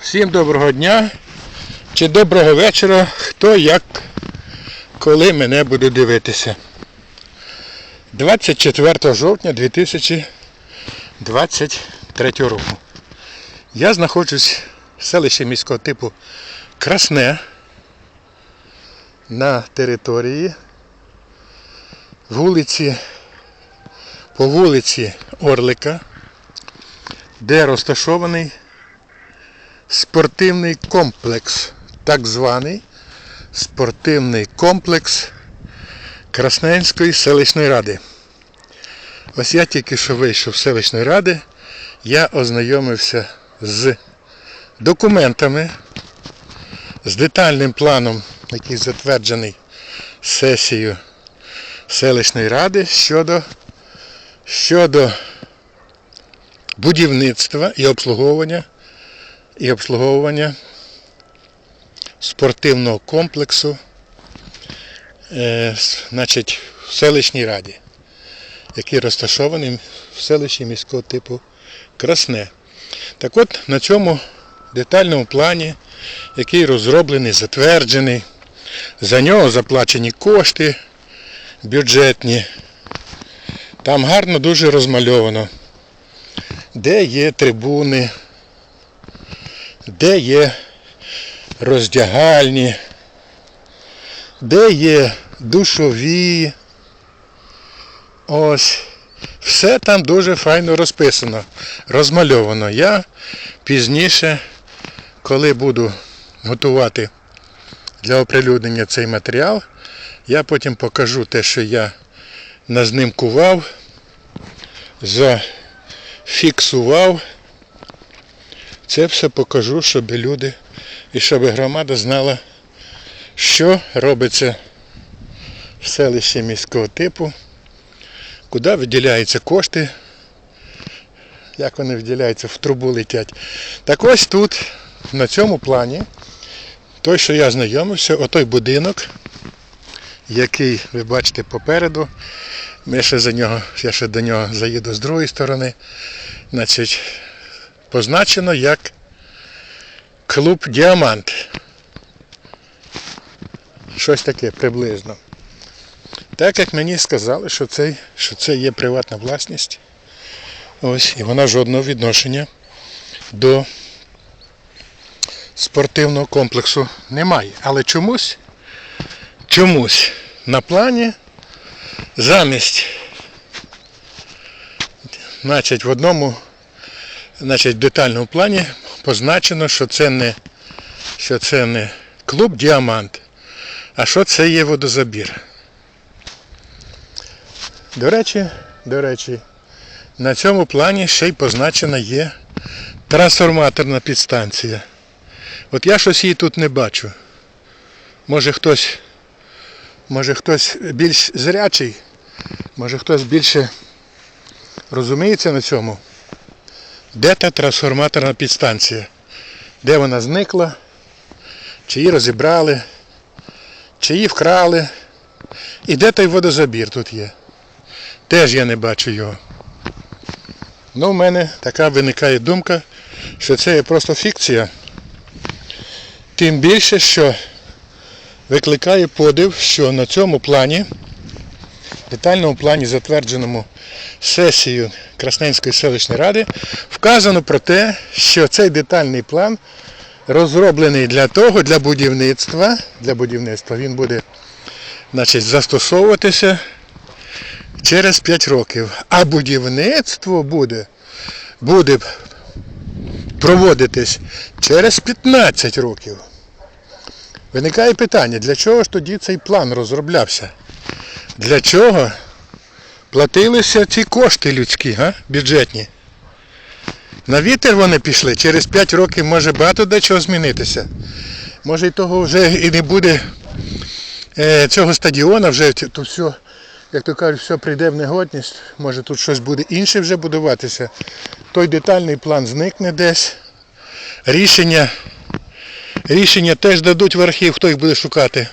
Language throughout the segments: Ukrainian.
Всім доброго дня чи доброго вечора, хто як, коли мене буде дивитися. 24 жовтня 2023 року. Я знаходжусь в селищі міського типу Красне на території вулиці, по вулиці Орлика, де розташований спортивний комплекс, так званий спортивний комплекс Красненської селищної ради. Ось я тільки що вийшов з селищної ради, я ознайомився з документами, з детальним планом, який затверджений сесією селищної ради щодо, щодо будівництва і обслуговування і обслуговування спортивного комплексу е, значить, в селищній раді, який розташований в селищі міського типу Красне. Так от на цьому детальному плані, який розроблений, затверджений, за нього заплачені кошти бюджетні. Там гарно дуже розмальовано, де є трибуни, де є роздягальні, де є душові. Ось. Все там дуже файно розписано, розмальовано. Я пізніше, коли буду готувати для оприлюднення цей матеріал, я потім покажу те, що я назнимкував, зафіксував. Це все покажу, щоб люди і щоб громада знала, що робиться в селищі міського типу, куди виділяються кошти, як вони виділяються, в трубу летять. Так ось тут, на цьому плані, той, що я знайомився, отой будинок, який ви бачите попереду. Ми ще за нього, я ще до нього заїду з другої сторони. Значить, позначено як клуб Діамант. Щось таке приблизно. Так як мені сказали, що це, що це є приватна власність. Ось, і вона жодного відношення до спортивного комплексу не має. Але чомусь, чомусь на плані замість, значить, в одному значить, в детальному плані позначено, що це не, що це не клуб Діамант, а що це є водозабір. До речі, до речі, на цьому плані ще й позначена є трансформаторна підстанція. От я щось її тут не бачу. Може хтось, може хтось більш зрячий, може хтось більше розуміється на цьому. Де та трансформаторна підстанція? Де вона зникла? Чи її розібрали? Чи її вкрали? І де той водозабір тут є? Теж я не бачу його. Ну, в мене така виникає думка, що це є просто фікція. Тим більше, що викликає подив, що на цьому плані, детальному плані, затвердженому сесією Красненської селищної ради, вказано про те, що цей детальний план розроблений для того, для будівництва. Для будівництва він буде значить, застосовуватися через 5 років. А будівництво буде, буде проводитись через 15 років. Виникає питання, для чого ж тоді цей план розроблявся? Для чого платилися ці кошти людські, га? бюджетні? На вітер вони пішли, через 5 років може багато де чого змінитися. Може і того вже і не буде е, цього стадіона, вже то все, як то кажуть, все прийде в негодність, може тут щось буде інше вже будуватися. Той детальний план зникне десь. Рішення, рішення теж дадуть в архів, хто їх буде шукати.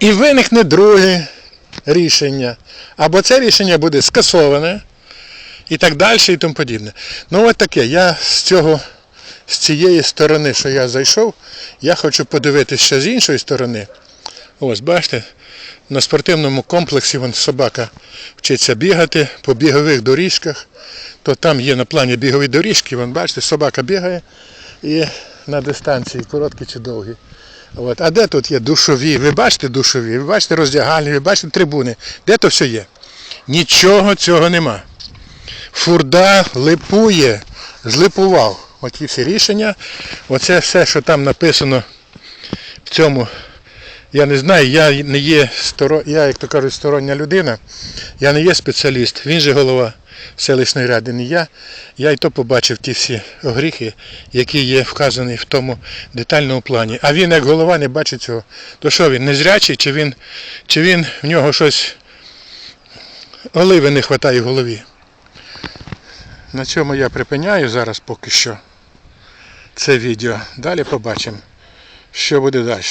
І виникне друге рішення. Або це рішення буде скасоване, і так далі, і тому подібне. Ну от таке, я з цього з цієї сторони, що я зайшов, я хочу подивитися ще з іншої сторони. Ось, бачите, на спортивному комплексі вон собака вчиться бігати по бігових доріжках. То там є на плані бігові доріжки, вон, бачите, собака бігає і на дистанції, короткі чи довгі. От. А де тут є душові? Ви бачите душові, ви бачите роздягальні, ви бачите трибуни. Де то все є? Нічого цього нема. Фурда липує, злипував. Оті всі рішення. Оце все, що там написано в цьому. Я не знаю, я не є я, як то кажуть, стороння людина, я не є спеціаліст, він же голова селищної ради, не я. Я і то побачив ті всі огріхи, які є вказані в тому детальному плані. А він як голова не бачить цього. То що він, незрячий, чи він, чи він в нього щось оливи не вистачає в голові? На цьому я припиняю зараз поки що це відео. Далі побачимо, що буде далі.